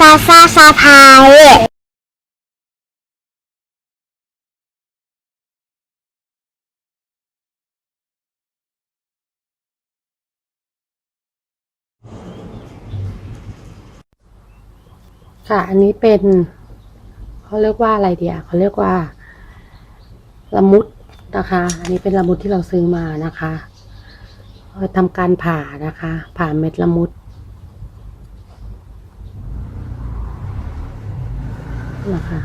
ซาซาซาพายค่ะ อันนี้เป็นเขาเรียกว่าอะไรเดียเขาเรียกว่าละมุดนะคะ อันนี้เป็นละมุดที่เราซื้อมานะคะเราทำการผ่านะคะ ผ่าเม็ดละมุด นะคะ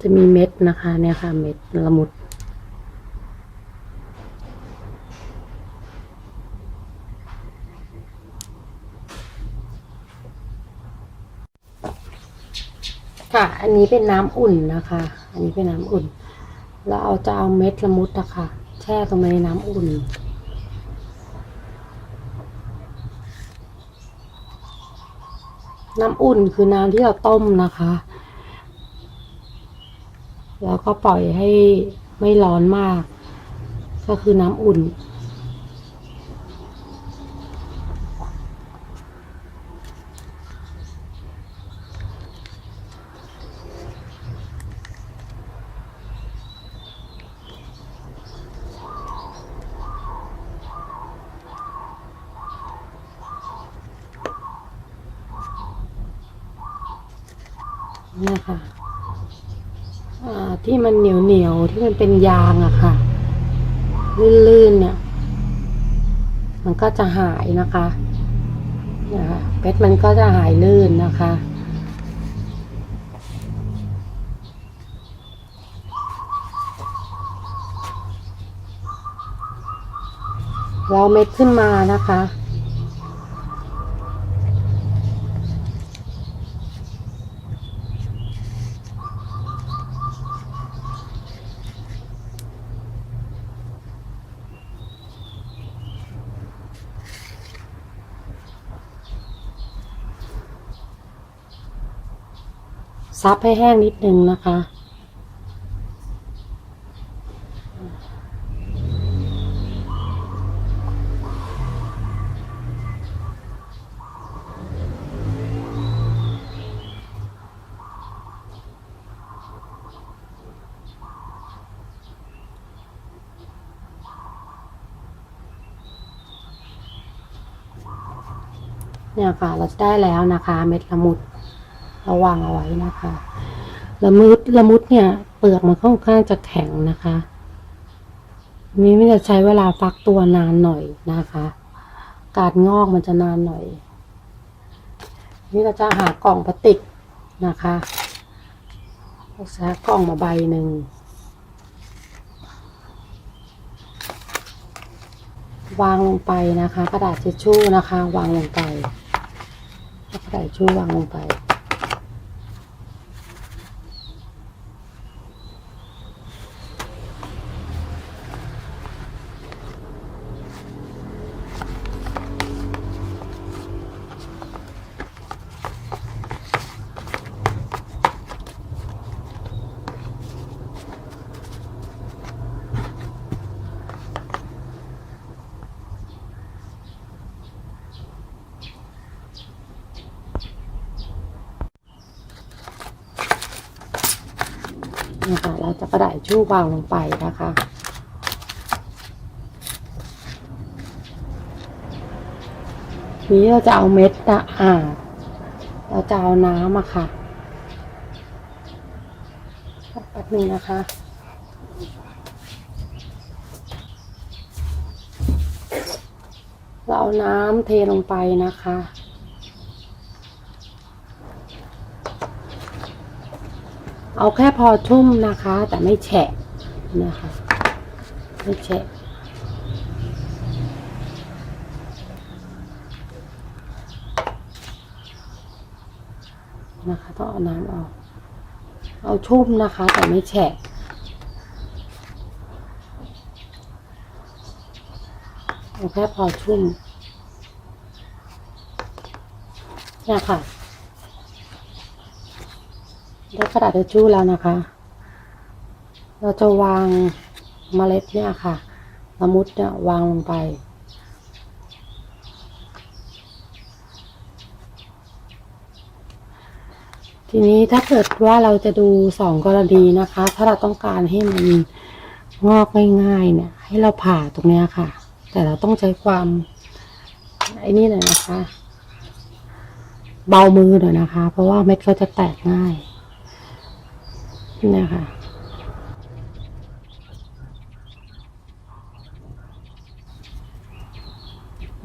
จะมีเม็ดนะคะ เนี่ยค่ะ เม็ดละมุดค่ะ อันนี้เป็นน้ำอุ่นนะคะ อันนี้เป็นน้ำอุ่น เราเอาจะเอาเม็ดละมุดอะค่ะ แช่ลงไปในน้ำอุ่น น้ำอุ่นคือน้ำที่เราต้มนะคะ แล้วก็ปล่อยให้ไม่ร้อนมาก ก็คือน้ำอุ่น เนี่ยค่ะที่มันเหนียวเหนียวที่มันเป็นยางอะค่ะ ลื่นๆเนี่ย มันก็จะหายนะคะเนี่ยค่ะเพชรมันก็จะหายลื่นนะคะเราเม็ดขึ้นมานะคะ ซับให้แห้งนิดนึงนะคะ เนี่ยค่ะ เราจะได้แล้วนะคะ เม็ดละมุด ราวางเอาไว้นะคะละมุดละมุดเนี่ย เปลือกมันค่อนข้างจะแข็งนะคะอันนี้มันจะใช้เวลาฟักตัวนานหน่อยนะคะ การงอกมันจะนานหน่อย นี่เราจะหากล่องพลาสติกนะคะเราใช้กล่องมาใบหนึ่งวางลงไปนะคะ กระดาษทิชชู่นะคะ วางลงไปกระดาษทิชชู่วางลงไป นะคะเราจะกระดาษชชู่วางลงไปนะคะนี้เราจะเอาเม็ดนะอ่าเราจะเอาน้ำอะค่ะแป๊บนึงนะคะ เราเอาน้ำเทลงไปนะคะ เอาแค่พอชุ่มนะคะ แต่ไม่แฉะนะคะไม่แฉะนะคะต้องเอาน้ำออก เอาชุ่มนะคะ แต่ไม่แฉะเอาแค่พอชุ่มเนี่ยค่ะ ได้กระดาษทิชชู่แล้วนะคะ เราจะวางเมล็ดเนี่ยค่ะละมุดเนี่ยวางลงไป ทีนี้ถ้าเกิดว่าเราจะดูสองกรณีนะคะ ถ้าเราต้องการให้มันงอกง่ายๆเนี่ย ให้เราผ่าตรงเนี้ยค่ะ แต่เราต้องใช้ความไอ้นี่หน่อยนะคะ เบามือหน่อยนะคะ เพราะว่าเม็ดเขาจะแตกง่าย เนี่ยค่ะ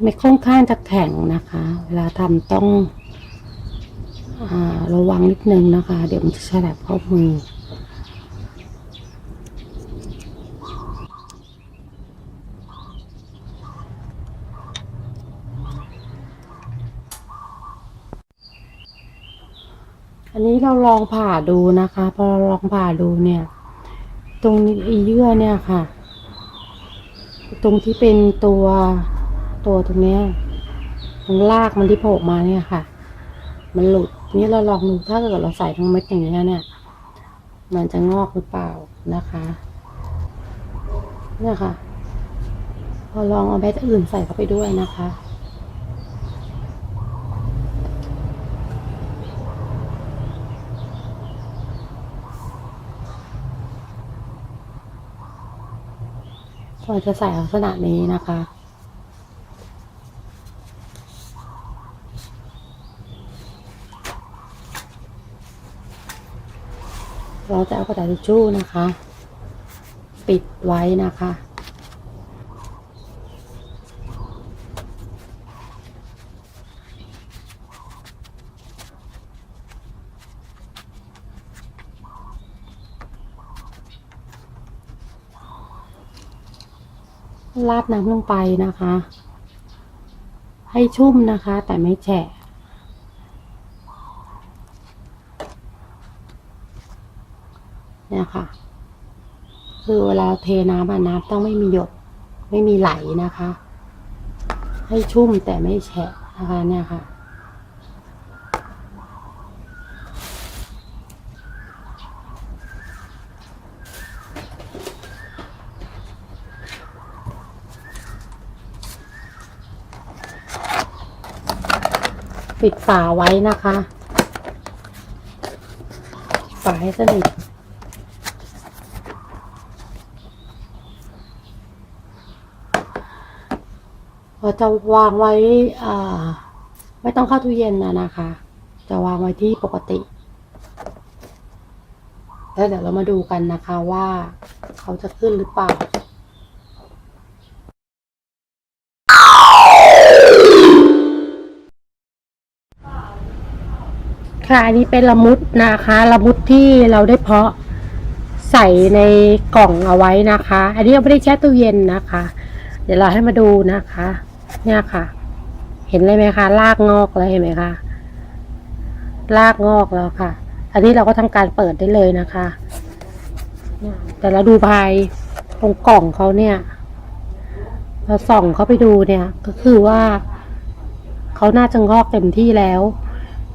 ไม่ค่อนข้างจะแข็งนะคะ เวลาทำต้องอระวังนิดนึงนะคะ เดี๋ยวมันจะฉลับเข้ามือ อันนี้เรา ลองผ่าดูนะคะ พอลองผ่าดูเนี่ย ตรงนี้ไอ้เยื่อเนี่ยค่ะ ตรงที่เป็นตัวตัวตรงเนี้ยตรงรากมันที่โผล่มาเนี่ยค่ะ มันหลุดนี่เราลองดูถ้าเกิดเราใส่ทั้งเม็ดอย่างเงี้ยเนี่ย มันจะงอกหรือเปล่านะคะ เนี่ยค่ะ พอลองเอาเม็ดอื่นใส่เข้าไปด้วยนะคะ ก็จะใส่ลักษณะนี้นะคะ เราจะเอากระดาษทิชชู่นะคะ ปิดไว้นะคะ ราดน้ำลงไปนะคะ ให้ชุ่มนะคะ แต่ไม่แฉะเนี่ยค่ะ คือเวลาเทน้ำอะน้ำต้องไม่มีหยดไม่มีไหลนะคะ ให้ชุ่มแต่ไม่แฉะนะคะเนี่ยค่ะ ปิดฝาไว้นะคะฝาให้สนิทเราจะวางไว้ไม่ต้องเข้าตู้เย็นนะนะคะ จะวางไว้ที่ปกติ แล้วเดี๋ยวเรามาดูกันนะคะว่าเขาจะขึ้นหรือเปล่า ค่ะอันนี้เป็นละมุดนะคะละมุดที่เราได้เพาะใส่ในกล่องเอาไว้นะคะ อันนี้เราไม่ได้แช่ตู้เย็นนะคะ เดี๋ยวเราให้มาดูนะคะ เนี่ยค่ะ เห็นเลยไหมคะรากงอกแล้วเห็นไหมคะรากงอกแล้วค่ะ อันนี้เราก็ทำการเปิดได้เลยนะคะเนี่ยแต่เราดูภายตรงกล่องเขาเนี่ย เราส่องเข้าไปดูเนี่ย ก็คือว่าเขาน่าจะงอกเต็มที่แล้ว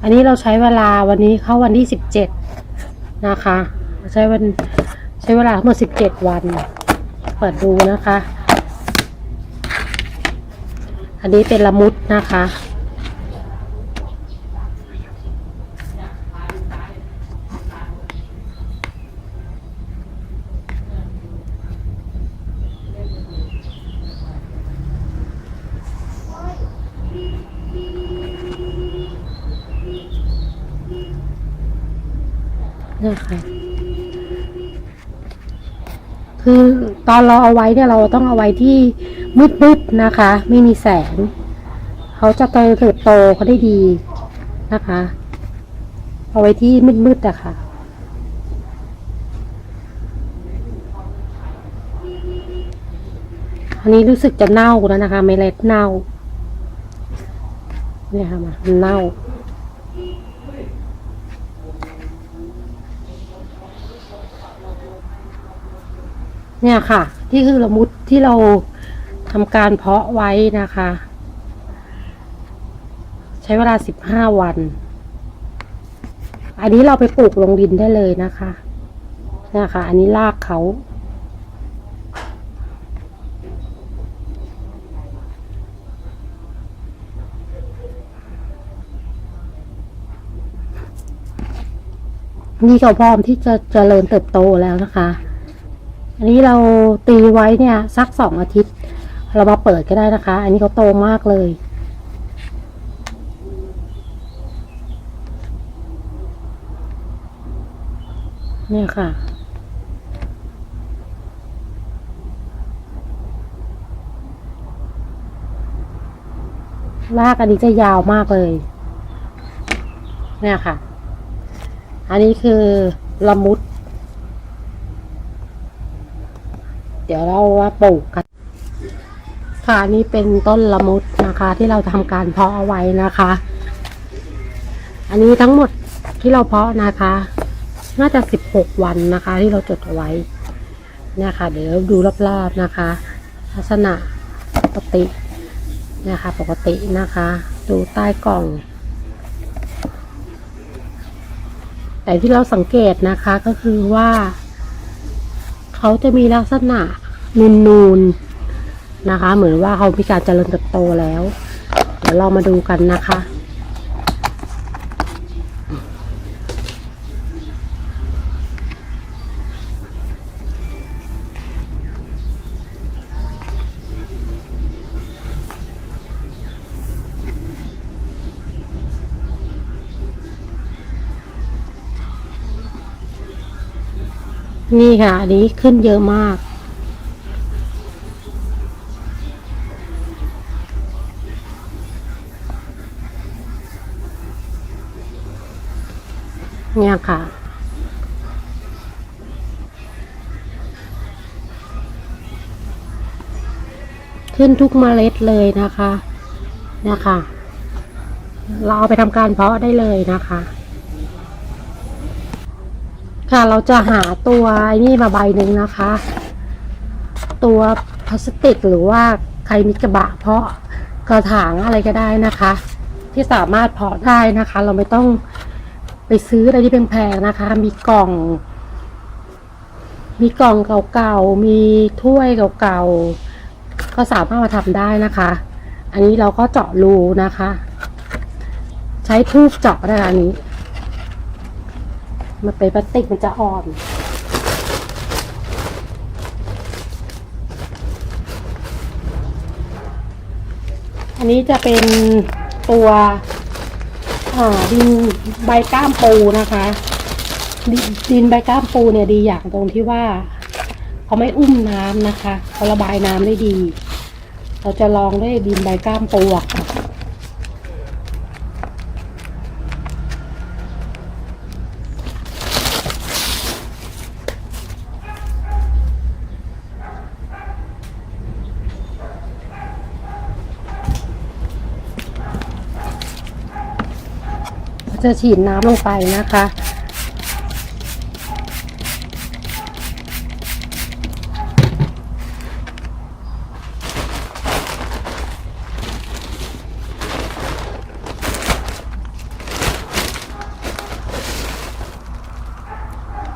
อันนี้เราใช้เวลาวันนี้เข้าวันที่สิบเจ็ดนะคะ ใช้วันใช้เวลาทั้งหมดสิบเจ็ดวัน เปิดดูนะคะ อันนี้เป็นละมุดนะคะ ค่ะ คือตอนเราเอาไว้เนี่ยเราต้องเอาไว้ที่มืดๆนะคะ ไม่มีแสง เขาจะเติบโตเขาได้ดีนะคะ เอาไว้ที่มืดๆอะค่ะอันนี้รู้สึกจะเน่าแล้วนะคะเมล็ดเน่าเนี่ยค่ะมามันเน่า เนี่ยค่ะ ที่คือละมุดที่เราทำการเพาะไว้นะคะ ใช้เวลาสิบห้าวัน อันนี้เราไปปลูกลงดินได้เลยนะคะเนี่ยค่ะ อันนี้รากเขานี่ก็พร้อมที่จะเจริญเติบโตแล้วนะคะ อันนี้เราตีไว้เนี่ยสักสองอาทิตย์ เรามาเปิดก็ได้นะคะ อันนี้เขาโตมากเลย เนี่ยค่ะรากอันนี้จะยาวมากเลย เนี่ยค่ะ อันนี้คือละมุด เดี๋ยวเราว่าปลูกกันค่ะนี่เป็นต้นละมุดนะคะ ที่เราทำการเพาะเอาไว้นะคะ อันนี้ทั้งหมดที่เราเพาะนะคะ น่าจะสิบหกวันนะคะ ที่เราจดเอาไว้เนี่ยค่ะ เดี๋ยวดูรอบๆนะคะ ลักษณะปกติเนี่ยค่ะปกตินะคะ ดูใต้กล่อง แต่ที่เราสังเกตนะคะก็คือว่า เขาจะมีลักษณะนูนๆนะคะ เหมือนว่าเขามีการเจริญเติบโตแล้ว เดี๋ยวเรามาดูกันนะคะ นี่ค่ะ อันนี้ขึ้นเยอะมาก เนี่ยค่ะขึ้นทุกเมล็ดเลยนะคะเนี่ยค่ะเราเอาไปทำการเพาะได้เลยนะคะ ค่ะเราจะหาตัวไอ้นี่มาใบหนึ่งนะคะ ตัวพลาสติกหรือว่าใครมีกระบะเพาะกระถางอะไรก็ได้นะคะ ที่สามารถเพาะได้นะคะ เราไม่ต้องไปซื้ออะไรที่แพงๆนะคะ มีกล่อง มีกล่องเก่าๆมีถ้วยเก่าๆก็สามารถมาทำได้นะคะ อันนี้เราก็เจาะรูนะคะ ใช้ทูบเจาะได้อันนี้ มันเป็นพลาสติกมันจะอ่อนอันนี้จะเป็นตัวดินใบก้ามปูนะคะดดินใบก้ามปูเนี่ยดีอย่างตรงที่ว่าเขาไม่อุ้มน้ำนะคะเขาระบายน้ำได้ดี เราจะลองด้วยดินใบก้ามปูอะค่ะ จะฉีดน้ำลงไปนะคะ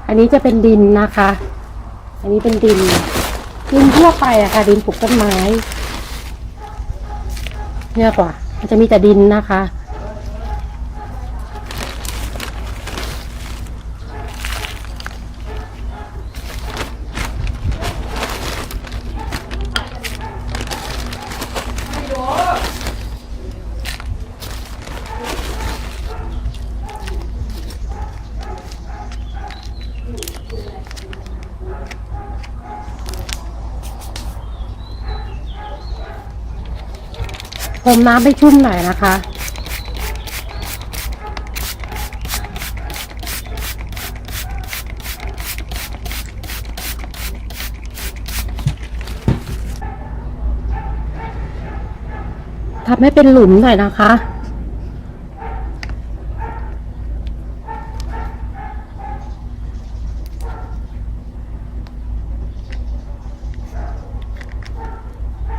อันนี้จะเป็นดินนะคะ อันนี้เป็นดิน ดินทั่วไปอะค่ะ ดินปลูกต้นไม้ เนี่ยกว่ามันจะมีแต่ดินนะคะ มน้ำให้ชุ่มหน่อยนะคะ ทำให้เป็นหลุมหน่อยนะคะ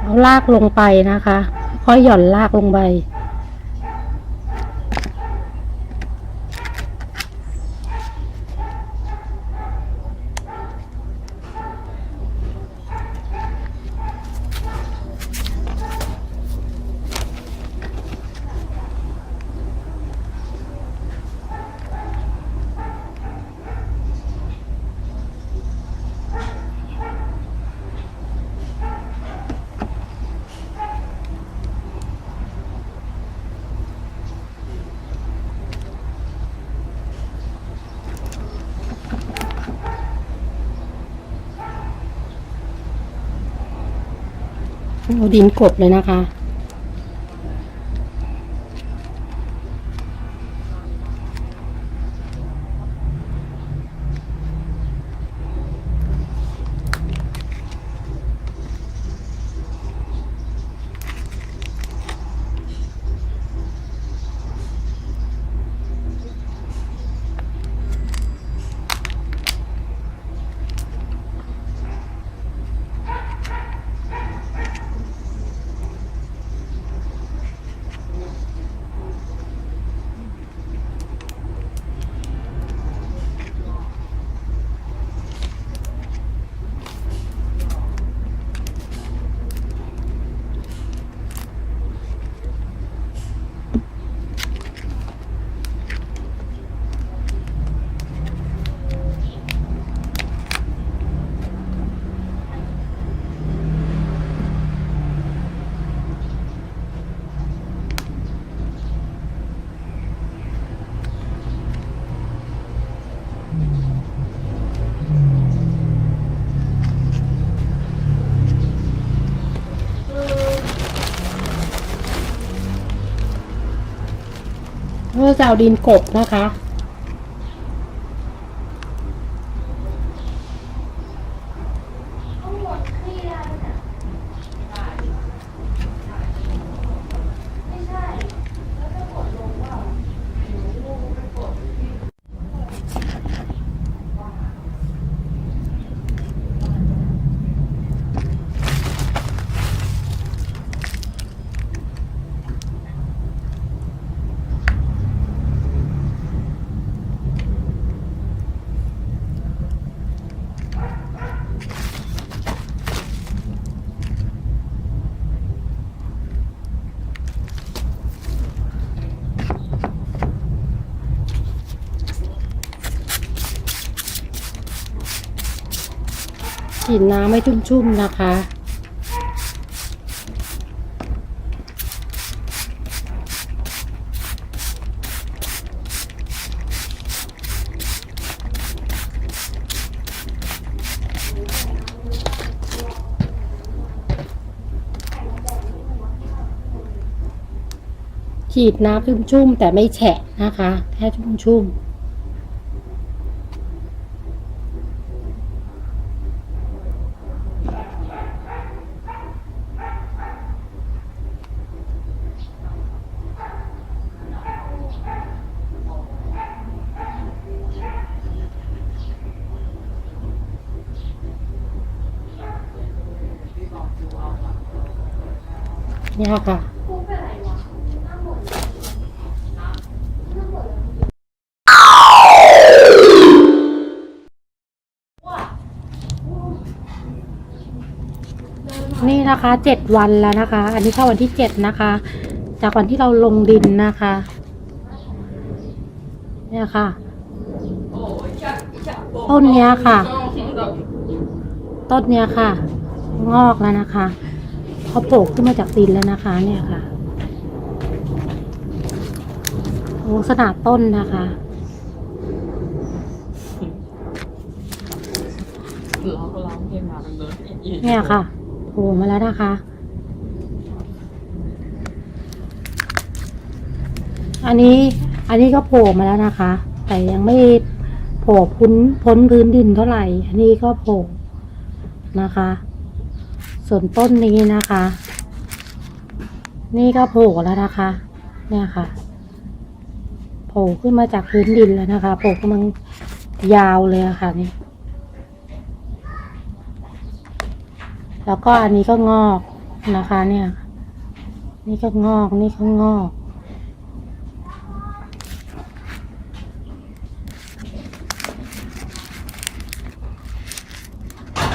เอาลากลงไปนะคะ อยหย่อนลากลงไป ดินกบเลยนะคะ จะเอาดินกบนะคะ ฉีดน้ำให้ชุ่มๆนะคะ ฉีดน้ำชุ่มๆแต่ไม่แฉะนะคะ แค่ชุ่มๆ เนี่ยค่ะ นี่นะคะเจ็ดวันแล้วนะคะ อันนี้เข้าวันที่เจ็ดนะคะ จากวันที่เราลงดินนะคะ เนี่ยค่ะ ต้นเนี้ยค่ะ ต้นเนี้ยค่ะ งอกแล้วนะคะ เขาโผล่ขึ้นมาจากดินแล้วนะคะ เนี่ยค่ะลักษณะต้นนะคะเนี่ยค่ะโผล่มาแล้วนะคะ อันนี้อันนี้ก็โผล่มาแล้วนะคะ แต่ยังไม่โผล่พ้นพ้นพื้นดินเท่าไหร่ อันนี้ก็โผล่นะคะ ส่วนต้นนี้นะคะ นี่ก็โผล่แล้วนะคะ เนี่ยค่ะ โผล่ขึ้นมาจากพื้นดินแล้วนะคะ โผล่กำลังยาวเลยะค่ะนี่ แล้วก็อันนี้ก็งอกนะคะ เนี่ย นี่ก็งอก นี่ก็งอก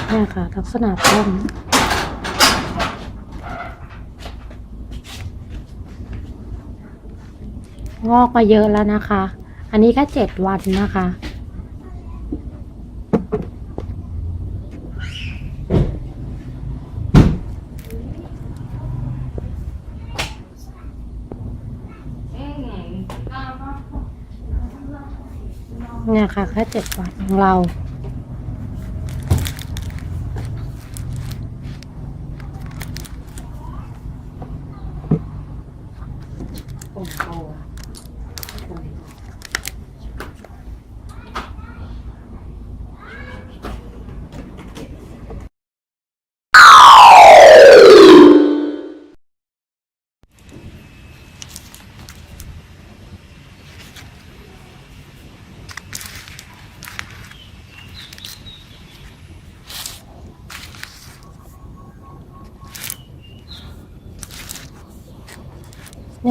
เนี่ยค่ะลักษณะต้น งอกมาเยอะแล้วนะคะ อันนี้แค่เจ็ดวันนะคะ เนี่ยค่ะแค่เจ็ดวันของเรา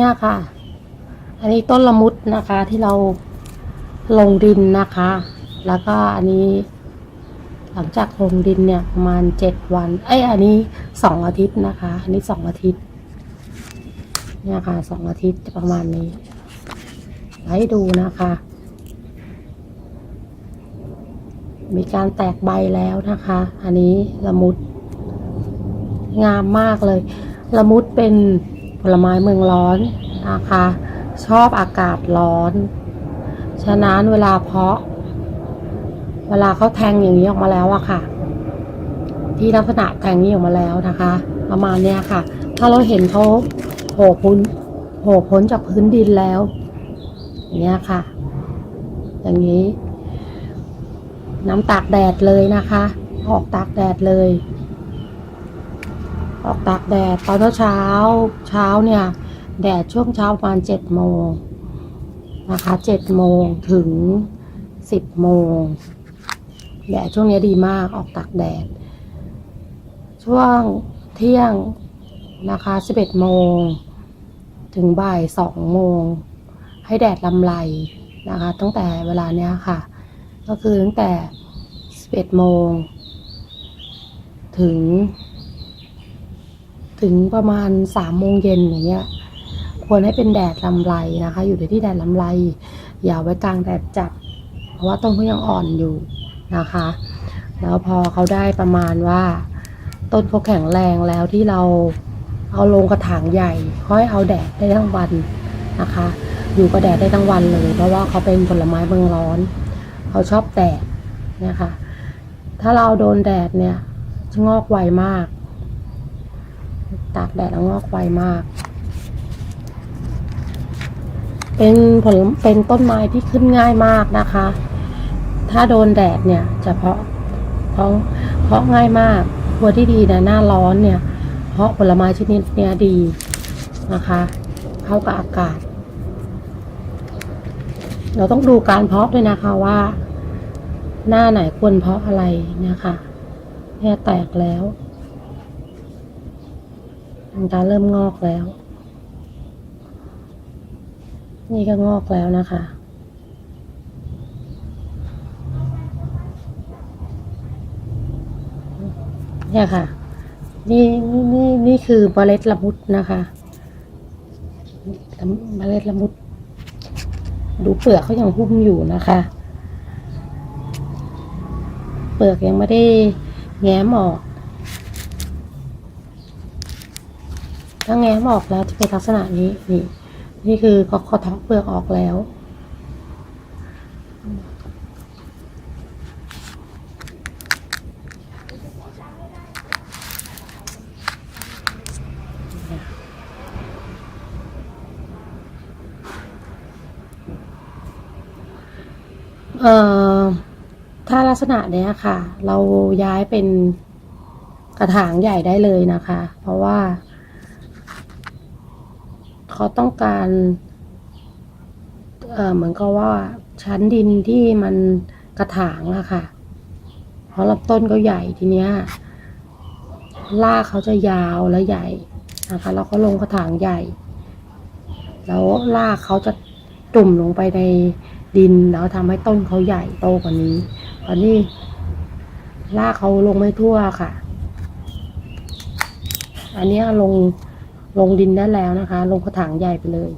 เนี่ยค่ะ อันนี้ต้นละมุดนะคะที่เราลงดินนะคะ แล้วก็อันนี้ หลังจากลงดินเนี่ยประมาณเจ็ดวัน เอ้ยอันนี้สองอาทิตย์นะคะ อันนี้สองอาทิตย์ เนี่ยค่ะสองอาทิตย์ประมาณนี้ให้ดูนะคะ มีการแตกใบแล้วนะคะ อันนี้ละมุด งามมากเลย ละมุดเป็น ผลไม้เมืองร้อนนะคะ ชอบอากาศร้อน ฉะนั้นเวลาเพาะ เวลาเขาแทงอย่างนี้ออกมาแล้วอะค่ะ ที่ลักษณะแทงนี้ออกมาแล้วนะคะ ประมาณเนี้ยค่ะ ถ้าเราเห็นเขาโผล่พ้นโผล่พ้นจากพื้นดินแล้วอย่างเงี้ยค่ะ อย่างนี้ น้ำตากแดดเลยนะคะ ออกตากแดดเลย ออกตากแดดตอนเช้าเช้าเนี่ยแดดช่วงเช้าประมาณเจ็ดโมงนะคะเจ็ดโมงถึงสิบโมงแดดช่วงนี้ดีมากออกตากแดด ช่วงเที่ยงนะคะสิบเอ็ดโมงถึงบ่ายสองโมง ให้แดดลำไรนะคะ ตั้งแต่เวลาเนี้ยค่ะ ก็คือตั้งแต่สิบเอ็ดโมงถึง ถึงประมาณสามโมงเย็นอย่างเงี้ยควรให้เป็นแดดลำไรนะคะ อยู่ในที่แดดลำไร อย่าไว้กลางแดดจัด เพราะว่าต้นเขายังอ่อนอยู่นะคะ แล้วพอเขาได้ประมาณว่า ต้นเขาแข็งแรงแล้วที่เราเอาลงกระถางใหญ่ค่อยเอาแดดได้ทั้งวันนะคะ อยู่กับแดดได้ทั้งวันเลย เพราะว่าเขาเป็นผลไม้เมืองร้อนเขาชอบแดดนะคะถ้าเราโดนแดดเนี่ยจะงอกไวมาก ตากแดดแล้วงอกไวมาก เป็นผลเป็นต้นไม้ที่ขึ้นง่ายมากนะคะ ถ้าโดนแดดเนี่ยจะเพาะเพาะเพาะง่ายมากตัวที่ดีนะหน้าร้อนเนี่ย เพาะผลไม้ชนิดเนี้ยดีนะคะ เข้ากับอากาศ เราต้องดูการเพาะด้วยนะคะว่า หน้าไหนควรเพาะอะไรเนี่ยค่ะเนี่ยแตกแล้ว มันจะเริ่มงอกแล้ว นี่ก็งอกแล้วนะคะ เนี่ยค่ะนี่นี่นี่นี่คือเมล็ดละมุดนะคะเมล็ดละมุด ดูเปลือกเขายังหุ้มอยู่นะคะ เปลือกยังไม่ได้แง้มออก ถ้าแง้มออกแล้วจะเป็นลักษณะนี้นี่นี่คือเขาเขาเทาะเปลือกออกแล้ว เอ่อ ถ้าลักษณะเนี้ยค่ะ เราย้ายเป็นกระถางใหญ่ได้เลยนะคะ เพราะว่า เขาต้องการเหมือนกับว่าชั้นดินที่มันกระถางอะค่ะ เพราะลำต้นก็ใหญ่ทีเนี้ยรากเขาจะยาวและใหญ่นะคะ แล้วก็ลงกระถางใหญ่ แล้วรากเขาจะตุ่มลงไปในดินแล้วทำให้ต้นเขาใหญ่โตกว่านี้ตอนนี้รากเขาลงไม่ทั่วค่ะ อันนี้ลง ลงดินได้แล้วนะคะ ลงกระถางใหญ่ไปเลย